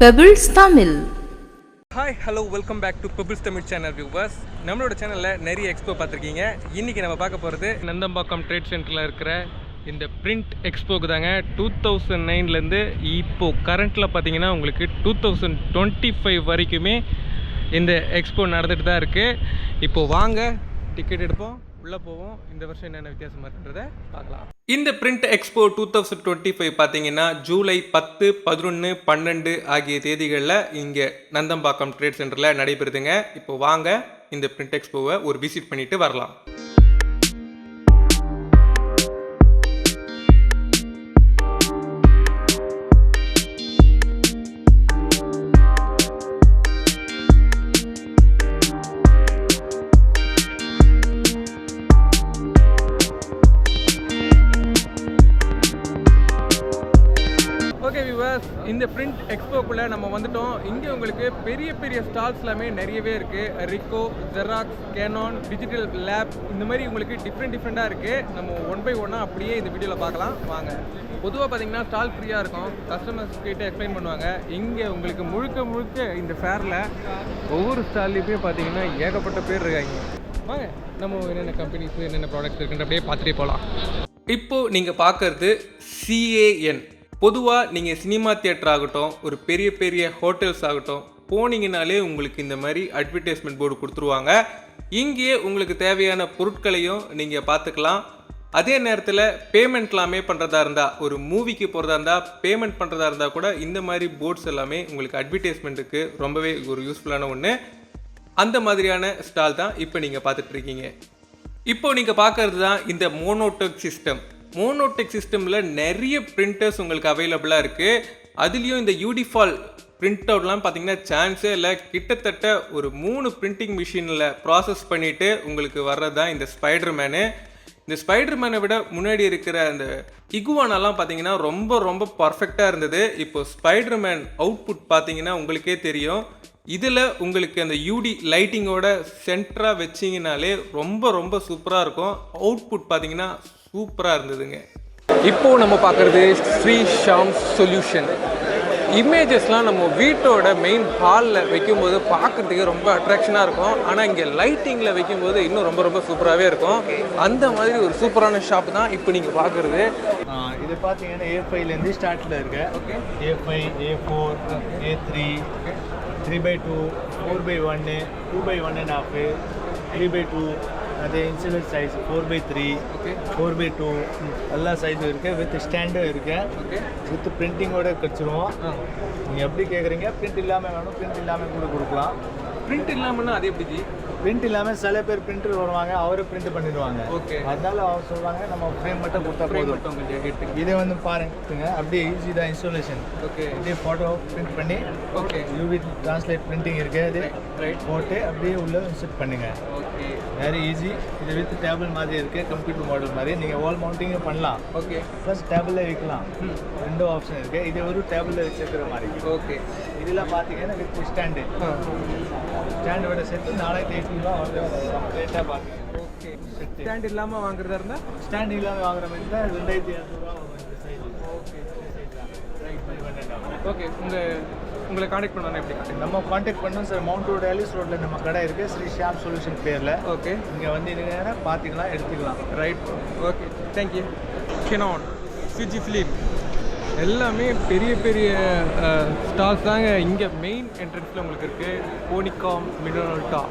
Pebbles Tamil hi hello welcome back to Bubbles Tamil channel viewers நம்மளோட சேனலில் நிறைய expo பார்த்துருக்கீங்க. இன்றைக்கி நம்ம பார்க்க போகிறது நந்தம்பாக்கம் ட்ரேட் சென்டரில் இருக்கிற இந்த பிரிண்ட் எக்ஸ்போக்கு தாங்க. டூ தௌசண்ட் நைன்லேருந்து இப்போது கரண்ட்டில் பார்த்தீங்கன்னா உங்களுக்கு டூ தௌசண்ட் டுவெண்ட்டி ஃபைவ் வரைக்குமே இந்த எக்ஸ்போ நடந்துட்டு தான் இருக்குது இப்போது வாங்க டிக்கெட் எடுப்போம். உள்ளே போவோம். இந்த வருஷம் என்னென்ன வித்தியாசமாக இருக்குன்றத பார்க்கலாம். இந்த print expo two thousand twenty five பார்த்தீங்கன்னா ஜூலை பத்து பதினொன்று பன்னெண்டு ஆகிய தேதிகளில் இங்கே நந்தம்பாக்கம் ட்ரேட் சென்டரில் நடைபெறுதுங்க. இப்போ வாங்க இந்த பிரிண்ட் எக்ஸ்போவை ஒரு விசிட் பண்ணிட்டு வரலாம். எக்ஸ்போக்குள்ளே நம்ம வந்துட்டோம். இங்கே உங்களுக்கு பெரிய பெரிய ஸ்டால்ஸ் எல்லாமே நிறையவே இருக்குது Ricoh Xerox Canon digital lab இந்த மாதிரி உங்களுக்கு டிஃப்ரெண்ட் டிஃப்ரெண்ட்டாக இருக்குது நம்ம ஒன் பை ஒன்னாக அப்படியே இந்த வீடியோவில் பார்க்கலாம். வாங்க. பொதுவாக பார்த்தீங்கன்னா ஸ்டால் ஃப்ரீயாக இருக்கும். கஸ்டமர்ஸ் கிட்ட எக்ஸ்பிளைன் பண்ணுவாங்க. இங்கே உங்களுக்கு முழுக்க முழுக்க இந்த ஃபேரில் ஒவ்வொரு ஸ்டால்லையுமே பார்த்தீங்கன்னா ஏகப்பட்ட பேர் இருக்காங்க. வாங்க. நம்ம என்னென்ன கம்பெனிஸ் என்னென்ன ப்ராடக்ட்ஸ் இருக்குன்ற அப்படியே பார்த்துட்டே போகலாம் இப்போது நீங்கள் பார்க்குறது சிஏஎன் பொதுவாக நீங்கள் சினிமா தியேட்டர் ஆகட்டும் ஒரு பெரிய பெரிய ஹோட்டல்ஸ் ஆகட்டும் போனீங்கனாலே உங்களுக்கு இந்த மாதிரி அட்வர்டைஸ்மெண்ட் போர்டு கொடுத்துருவாங்க. இங்கேயே உங்களுக்கு தேவையான பொருட்களையும் நீங்கள் பார்த்துக்கலாம். அதே நேரத்தில் பேமெண்ட் எல்லாமே பண்ணுறதா இருந்தால் ஒரு மூவிக்கு போகிறதா இருந்தால் பேமெண்ட் பண்ணுறதா இருந்தால் கூட இந்த மாதிரி போர்ட்ஸ் எல்லாமே உங்களுக்கு அட்வர்டைஸ்மெண்ட்டுக்கு ரொம்பவே ஒரு யூஸ்ஃபுல்லான ஒன்று அந்த மாதிரியான ஸ்டால் தான் இப்போ நீங்கள் பார்த்துட்ருக்கீங்க இப்போ நீங்கள் பார்க்கறது தான் இந்த மோனோடெக் சிஸ்டம் மோனோடெக் சிஸ்டமில் நிறைய பிரிண்டர்ஸ் உங்களுக்கு அவைலபிளாக இருக்குது அதுலேயும் இந்த யூடிஃபால் பிரிண்ட் அவுட்லாம் பார்த்தீங்கன்னா சான்ஸே இல்லை. கிட்டத்தட்ட ஒரு மூணு பிரிண்டிங் மிஷினில் ப்ராசஸ் பண்ணிவிட்டு உங்களுக்கு வர்றது தான் இந்த ஸ்பைடர் மேனு இந்த ஸ்பைடர் மேனை விட முன்னாடி இருக்கிற அந்த இகுவானெல்லாம் பார்த்தீங்கன்னா ரொம்ப ரொம்ப பர்ஃபெக்டாக இருந்தது. இப்போ ஸ்பைடர் மேன் அவுட்புட் பார்த்தீங்கன்னா உங்களுக்கே தெரியும். இதில் உங்களுக்கு அந்த யூடி லைட்டிங்கோட சென்டராக வச்சிங்கனாலே ரொம்ப ரொம்ப சூப்பராக இருக்கும். அவுட்புட் பார்த்தீங்கன்னா சூப்பராக இருந்ததுங்க. இப்போ நம்ம பார்க்குறது ஸ்ரீ ஷாம் சொல்யூஷன் இமேஜஸ்லாம் நம்ம வீட்டோட மெயின் ஹாலில் வைக்கும்போது பார்க்குறதுக்கு ரொம்ப அட்ராக்ஷனாக இருக்கும். ஆனால் இங்கே லைட்டிங்கில் வைக்கும்போது இன்னும் ரொம்ப ரொம்ப சூப்பராகவே இருக்கும். அந்த மாதிரி ஒரு சூப்பரான ஷாப் தான் இப்போ நீங்கள் பார்க்குறது. இது பார்த்தீங்கன்னா ஏ ஃபைவ்லேருந்து ஸ்டார்ட்டில் இருக்கு. Okay A five A four A three three by two four by ஒன்று two by one and half three by two அதே இன்சுலன்ஸ் size four by three four by two எல்லா சைஸும் இருக்குது வித் ஸ்டாண்டும் இருக்குது வித் பிரிண்டிங்கோட கிடச்சிருவோம். நீங்கள் எப்படி கேட்குறீங்க பிரிண்ட் இல்லாமல் வேணும். பிரிண்ட் இல்லாமல் கூட கொடுக்கலாம். பிரிண்ட் இல்லாமல்னா அது எப்படி பிரிண்ட் இல்லாமல் சில பேர் பிரிண்டர் வருவாங்க அவரே பிரிண்ட் பண்ணிடுவாங்க. ஓகே அதனால அவர் சொல்லுவாங்க நம்ம ஃப்ரேம் மட்டும் கொடுத்தா ஃப்ரேம் மட்டும் கொஞ்சம் இதை வந்து பாருங்க அப்படியே ஈஸி தான் இன்ஸ்டாலேஷன் ஓகே அப்படியே ஃபோட்டோ பிரிண்ட் பண்ணி ஓகே யூவி ட்ரான்ஸ்லேட் பிரிண்டிங் இருக்கு அது ரைட் போட்டு அப்படியே உள்ள இன்சர்ட் பண்ணுங்க. ஓகே வெரி ஈஸி இது வித் டேபிள் மாதிரி இருக்கு கம்ப்யூட்டர் மாடல் மாதிரி. நீங்கள் வால் மவுண்டிங்கும் பண்ணலாம். ஓகே ப்ளஸ் டேபிளில் வைக்கலாம். ரெண்டு ஆப்ஷன் இருக்கு. இது ஒரு டேபிளில் வச்சிருக்கிற மாதிரி. ஓகே இதெல்லாம் பார்த்தீங்கன்னா வித் ஸ்டாண்டு ஸ்டாண்டோட சேர்த்து நாலாயிரத்தி ரேட்டாக பார்த்தீங்கன்னா ஓகே ஸ்டாண்ட் இல்லாமல் வாங்குறதா இருந்தால் ஸ்டாண்ட் இல்லாமல் வாங்குற மாதிரி தான் ரெண்டாயிரத்தி இரநூறுவா ஓகே ஓகே உங்கள் உங்களை காண்டாக்ட் பண்ணணும் எப்படி காண்டாக்ட் நம்ம காண்டாக்ட் பண்ணோம் சார் மவுண்ட் ரோடு ஆலிஸ் ரோட்டில் நம்ம கடை இருக்குது ஸ்ரீ ஷாம் சொல்யூஷன் பேரில். ஓகே இங்கே வந்து நீங்கள் பார்த்துக்கலாம் எடுத்துக்கலாம். Right okay thank you Canon Fuji film எல்லாமே பெரிய பெரிய ஸ்டால்ஸ் தாங்க. இங்கே மெயின் என்ட்ரன்ஸில் உங்களுக்கு இருக்குது போனிகாம் மினோல்டா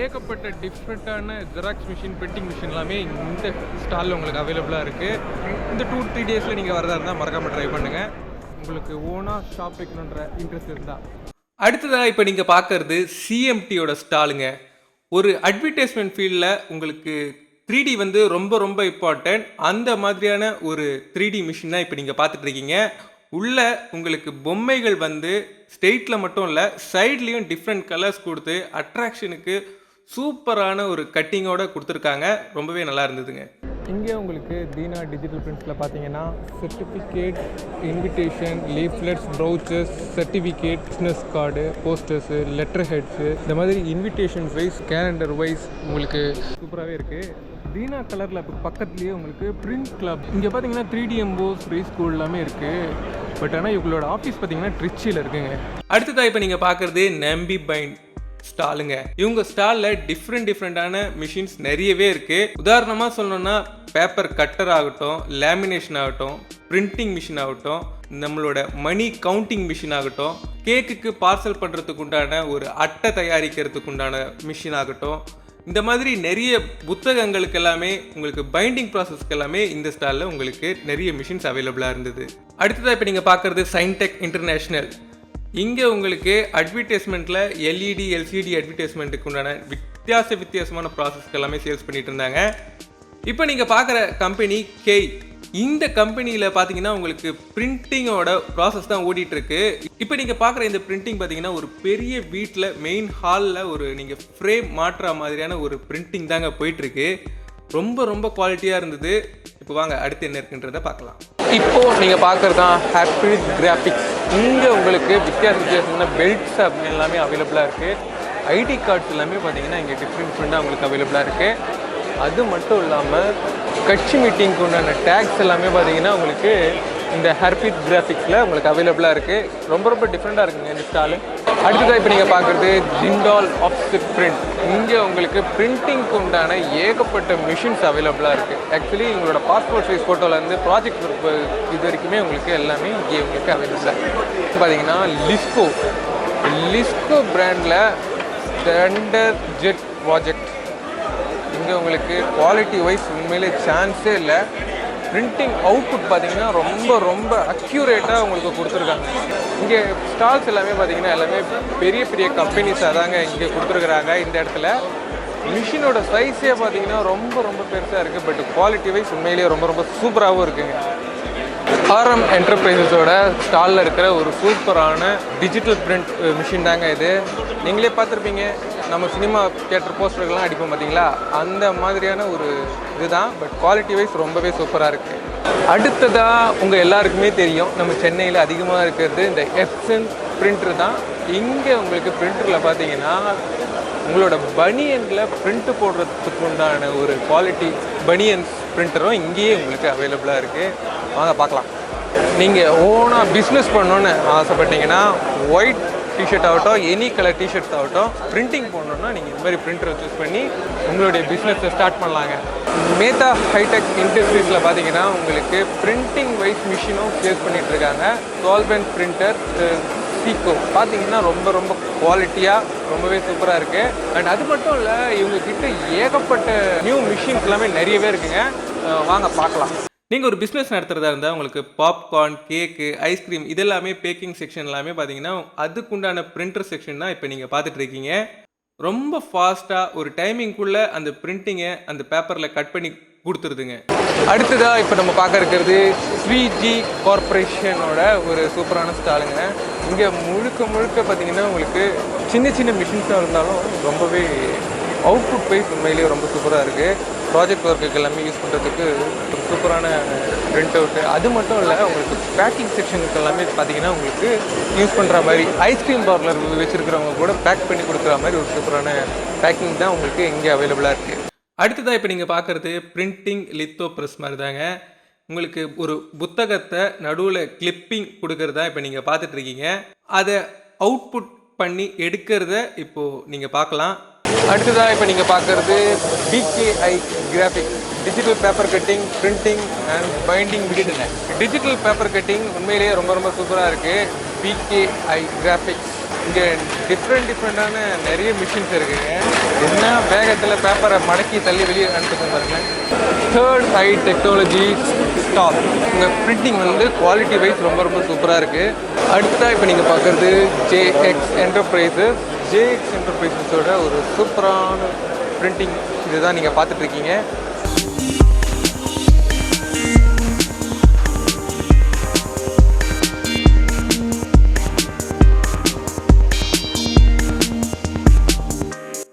ஏகப்பட்ட டிஃப்ரெண்ட்டான ஜெராக்ஸ் மிஷின் பிரிண்டிங் மிஷின் எல்லாமே இந்த ஸ்டாலில் உங்களுக்கு அவைலபிளாக இருக்குது இந்த டூ த்ரீ டேஸில் நீங்கள் வரதா இருந்தால் மறக்காமல் ட்ரை பண்ணுங்கள் உங்களுக்கு ஓனாக ஷாப் வைக்கணுன்ற இன்ட்ரெஸ்ட் இருந்தால் அடுத்ததாக இப்போ நீங்கள் பார்க்குறது சிஎம்டியோட ஸ்டாலுங்க ஒரு அட்வர்டைஸ்மெண்ட் ஃபீல்டில் உங்களுக்கு த்ரீ டி வந்து ரொம்ப ரொம்ப இம்பார்ட்டன்ட் அந்த மாதிரியான ஒரு த்ரீ டி மிஷின் தான் இப்போ நீங்கள் பார்த்துட்ருக்கீங்க உள்ளே உள்ள உங்களுக்கு பொம்மைகள் வந்து ஸ்டேட்டில் மட்டும் இல்லை சைட்லேயும் டிஃப்ரெண்ட் கலர்ஸ் கொடுத்து அட்ராக்ஷனுக்கு சூப்பரான ஒரு கட்டிங்கோட கொடுத்துருக்காங்க. ரொம்பவே நல்லா இருந்ததுங்க. இங்கே உங்களுக்கு தீனா டிஜிட்டல் பிரிண்ட்ஸில் பார்த்தீங்கன்னா certificate invitation leaflets brochures certificate business card posters letter heads இந்த மாதிரி இன்விடேஷன் வைஸ் கேலண்டர் வைஸ் உங்களுக்கு சூப்பராகவே இருக்குது தீனா கலர் லேப் பக்கத்துலேயே உங்களுக்கு பிரிண்ட் கிளப் இங்கே பார்த்தீங்கன்னா three D emboss free school எல்லாமே இருக்குது பட் ஆனால் இவங்களோட ஆஃபீஸ் பார்த்தீங்கன்னா ட்ரிச்சியில் இருக்குங்க. அடுத்ததாக இப்போ நீங்கள் பார்க்குறது நம்பி பைண்ட் ஸ்டாலுங்க. இவங்க ஸ்டாலில் டிஃப்ரெண்ட் டிஃப்ரெண்ட்டான மிஷின்ஸ் நிறையவே இருக்குது உதாரணமாக சொல்லணும்னா பேப்பர் கட்டர் ஆகட்டும் லேமினேஷன் ஆகட்டும் பிரிண்டிங் மிஷின் ஆகட்டும் நம்மளோட மணி கவுண்டிங் மிஷின் ஆகட்டும் கேக்குக்கு பார்சல் பண்ணுறதுக்கு உண்டான ஒரு அட்டை தயாரிக்கிறதுக்கு உண்டான மிஷின் ஆகட்டும் இந்த மாதிரி நிறைய புத்தகங்களுக்கு எல்லாமே உங்களுக்கு பைண்டிங் ப்ராசஸ்க்கு எல்லாமே இந்த ஸ்டாலில் உங்களுக்கு நிறைய மிஷின்ஸ் அவைலபிளாக இருந்தது. அடுத்ததாக இப்போ நீங்கள் பார்க்குறது சைன்டெக் இன்டர்நேஷ்னல் இங்கே உங்களுக்கு அட்வர்டைஸ்மெண்ட்டில் எல்இடி எல்சிடி அட்வர்டைஸ்மெண்ட்டுக்கு உண்டான வித்தியாச வித்தியாசமான ப்ராசஸ்க்கு எல்லாமே சேல்ஸ் பண்ணிகிட்டு இருந்தாங்க. இப்போ நீங்கள் பார்க்குற கம்பெனி கே இந்த கம்பெனியில் பார்த்தீங்கன்னா உங்களுக்கு பிரிண்டிங்கோட ப்ராசஸ் தான் ஓடிட்டுருக்கு. இப்போ நீங்கள் பார்க்குற இந்த பிரிண்டிங் பார்த்தீங்கன்னா ஒரு பெரிய வீட்டில் மெயின் ஹாலில் ஒரு நீங்கள் ஃப்ரேம் மாற்றுற மாதிரியான ஒரு பிரிண்டிங் தாங்க போயிட்டுருக்கு. ரொம்ப ரொம்ப குவாலிட்டியாக இருந்தது. இப்போ வாங்க அடுத்து என்ன இருக்குன்றதை பார்க்கலாம் இப்போது நீங்கள் பார்க்குறது தான் ஹாப்பி கிராஃபிக்ஸ் இங்கே உங்களுக்கு வித்தியாச வித்தியாசமான பெல்ட்ஸ் அப்படின்னு எல்லாமே அவைலபிளாக இருக்குது ஐடி கார்ட்ஸ் எல்லாமே பார்த்தீங்கன்னா இங்கே டிஃப்ரெண்ட் டிஃப்ரெண்ட்டாக உங்களுக்கு அவைலபிளாக இருக்குது அது மட்டும் இல்லாமல் கட்சி மீட்டிங்க்கு உண்டான டேக்ஸ் எல்லாமே பார்த்தீங்கன்னா உங்களுக்கு இந்த ஹர்பித் கிராஃபிக்ஸில் உங்களுக்கு அவைலபிளாக இருக்குது ரொம்ப ரொம்ப டிஃப்ரெண்ட்டாக இருக்குங்க இந்த ஸ்டாலு அடுத்ததாக இப்போ நீங்கள் பார்க்குறது ஜிண்டால் ஆஃப்செட் பிரிண்ட் இங்கே உங்களுக்கு பிரிண்டிங்க்கு உண்டான ஏகப்பட்ட மிஷின்ஸ் அவைலபிளாக இருக்குது ஆக்சுவலி உங்களோட பாஸ்போர்ட் சைஸ் ஃபோட்டோலேருந்து ப்ராஜெக்ட் இது வரைக்குமே உங்களுக்கு எல்லாமே இங்கே உங்களுக்கு அவைலபிளாக இருக்குது பார்த்தீங்கன்னா லிஸ்கோ லிஸ்கோ பிராண்டில் ஸ்டாண்டர் ஜெட் ப்ராஜெக்ட் இங்கே உங்களுக்கு குவாலிட்டி வைஸ் உண்மையிலே சான்ஸே இல்லை. பிரிண்டிங் அவுட்புட் பார்த்தீங்கன்னா ரொம்ப ரொம்ப அக்யூரேட்டாக உங்களுக்கு கொடுத்துருக்காங்க. இங்கே ஸ்டால்ஸ் எல்லாமே பார்த்தீங்கன்னா எல்லாமே பெரிய பெரிய கம்பெனிஸாக தாங்க இங்கே கொடுத்துருக்குறாங்க இந்த இடத்துல. மிஷினோட சைஸே பார்த்தீங்கன்னா ரொம்ப ரொம்ப பெருசாக இருக்குது பட் குவாலிட்டி வைஸ் உண்மையிலேயே ரொம்ப ரொம்ப சூப்பராகவும் இருக்குங்க. ஆர்எம் என்டர்பிரைசஸோட ஸ்டாலில் இருக்கிற ஒரு சூப்பரான டிஜிட்டல் பிரிண்ட் மிஷின் தாங்க இது. நீங்களே பார்த்துருப்பீங்க. நம்ம சினிமா தியேட்டர் போஸ்டர்கள்லாம் அடிப்போம் பார்த்தீங்களா அந்த மாதிரியான ஒரு இதுதான். பட் குவாலிட்டி வைஸ் ரொம்பவே சூப்பராக இருக்குது அடுத்ததாக உங்கள் எல்லாருக்குமே தெரியும். நம்ம சென்னையில் அதிகமாக இருக்கிறது இந்த எப்சன் பிரிண்டர் தான். இங்கே உங்களுக்கு பிரிண்டரில் பார்த்தீங்கன்னா உங்களோட பனியனில் பிரிண்ட் போடுறதுக்கு உண்டான ஒரு குவாலிட்டி பனியன்ஸ் பிரிண்டரும் இங்கேயே உங்களுக்கு அவைலபிளாக இருக்குது வாங்க பார்க்கலாம். நீங்கள் ஓனாக பிஸ்னஸ் பண்ணணுன்னு ஆசைப்பட்டீங்கன்னா ஒயிட் டிஷர்ட் ஆகட்டும் எனி கலர் டிஷர்ட்ஸ் ஆகட்டும் பிரிண்டிங் போடணுன்னா நீங்கள் இந்த மாதிரி பிரிண்டரை சூஸ் பண்ணி உங்களுடைய பிஸ்னஸை ஸ்டார்ட் பண்ணலாங்க. மேத்தா ஹைடெக் இண்டஸ்ட்ரீஸில் பார்த்தீங்கன்னா உங்களுக்கு பிரிண்டிங் வைஸ் மிஷினும் சேஸ் பண்ணிகிட்டு இருக்காங்க. சால்வெண்ட் பிரிண்டர் சீக்கோ பார்த்தீங்கன்னா ரொம்ப ரொம்ப குவாலிட்டியாக ரொம்பவே சூப்பராக இருக்குது அண்ட் அது மட்டும் இல்லை இவங்க கிட்ட ஏகப்பட்ட நியூ மிஷின்ஸ் எல்லாமே நிறையவே இருக்குங்க. வாங்க பார்க்கலாம். நீங்கள் ஒரு பிஸ்னஸ் நடத்துகிறதா இருந்தால் உங்களுக்கு பாப்கார்ன் கேக்கு ஐஸ்கிரீம் இதெல்லாமே பேக்கிங் செக்ஷன் எல்லாமே பார்த்தீங்கன்னா அதுக்குண்டான பிரிண்டர் செக்ஷன் தான் இப்போ நீங்கள் பார்த்துட்ருக்கீங்க ரொம்ப ஃபாஸ்ட்டாக ஒரு டைமிங்குள்ளே அந்த பிரிண்டிங்கை அந்த பேப்பரில் கட் பண்ணி கொடுத்துருதுங்க. அடுத்ததாக இப்போ நம்ம பார்க்க இருக்கிறது ஸ்ரீஜி கார்ப்பரேஷனோட ஒரு சூப்பரான ஸ்டாலுங்க இங்கே முழுக்க முழுக்க பார்த்தீங்கன்னா உங்களுக்கு சின்ன சின்ன மிஷின்ஸாக இருந்தாலும் ரொம்பவே அவுட்புட் வைஸ் உண்மையிலேயே ரொம்ப சூப்பராக இருக்குது ப்ராஜெக்ட் ஒர்க்குக்கு எல்லாமே யூஸ் பண்ணுறதுக்கு ஒரு சூப்பரான பிரிண்ட் அவுட்டு அது மட்டும் இல்லை உங்களுக்கு பேக்கிங் செக்ஷனுக்கு எல்லாமே பார்த்தீங்கன்னா உங்களுக்கு யூஸ் பண்ணுற மாதிரி ஐஸ்கிரீம் பார்லர் வச்சுருக்கிறவங்க கூட பேக் பண்ணி கொடுக்குற மாதிரி ஒரு சூப்பரான பேக்கிங் தான் உங்களுக்கு இங்கே அவைலபிளாக இருக்குது அடுத்ததாக இப்போ நீங்கள் பார்க்குறது பிரிண்டிங் லித்தோ ப்ரெஸ் மாதிரி தாங்க. உங்களுக்கு ஒரு புத்தகத்தை நடுவில் கிளிப்பிங் கொடுக்கறதா இப்போ நீங்கள் பார்த்துட்ருக்கீங்க அதை அவுட்புட் பண்ணி எடுக்கிறத இப்போது நீங்கள் பார்க்கலாம் அடுத்ததாக இப்போ நீங்கள் பார்க்குறது PKI graphics digital paper cutting printing and binding machine digital paper cutting உண்மையிலேயே ரொம்ப ரொம்ப சூப்பராக இருக்குது பிகேஐ கிராஃபிக்ஸ் இங்கே டிஃப்ரெண்ட் டிஃப்ரெண்ட்டான நிறைய மிஷின்ஸ் இருக்குங்க என்ன வேகத்தில் பேப்பரை மடக்கி தள்ளி வெளியே அனுப்புங்க பாருங்கள் தேர்ட் ஐ டெக்னாலஜி ஸ்டாப் உங்கள் பிரிண்டிங் வந்து குவாலிட்டி வைஸ் ரொம்ப ரொம்ப சூப்பராக இருக்குது அடுத்ததாக இப்போ நீங்கள் பார்க்குறது ஜேஎக்ஸ் என்டர்பிரைஸஸ் ஜேஎக்ஸ் என்டர்பிரைசஸோட ஒரு சூப்பரான பிரிண்டிங் இதுதான் நீங்கள் பார்த்துட்ருக்கீங்க.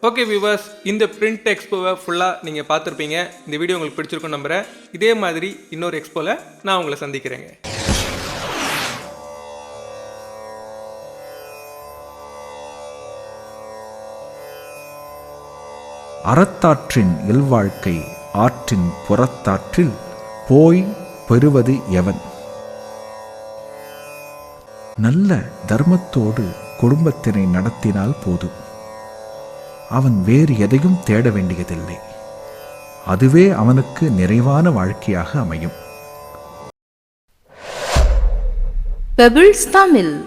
ஓகே வியூவர்ஸ் இந்த பிரிண்ட் எக்ஸ்போவை ஃபுல்லாக நீங்கள் பார்த்துருப்பீங்க. இந்த வீடியோ உங்களுக்கு பிடிச்சிருக்கும் நம்புகிறேன் இதே மாதிரி இன்னொரு எக்ஸ்போவில் நான் உங்களை சந்திக்கிறேங்க. அறத்தாற்றின் இல்வாழ்க்கை ஆற்றின் புறத்தாற்றில் போய் பெறுவது எவன்? நல்ல தர்மத்தோடு குடும்பத்தினை நடத்தினால் போதும். அவன் வேறு எதையும் தேட வேண்டியதில்லை. அதுவே அவனுக்கு நிறைவான வாழ்க்கையாக அமையும். பெபிள்ஸ் தமிழ்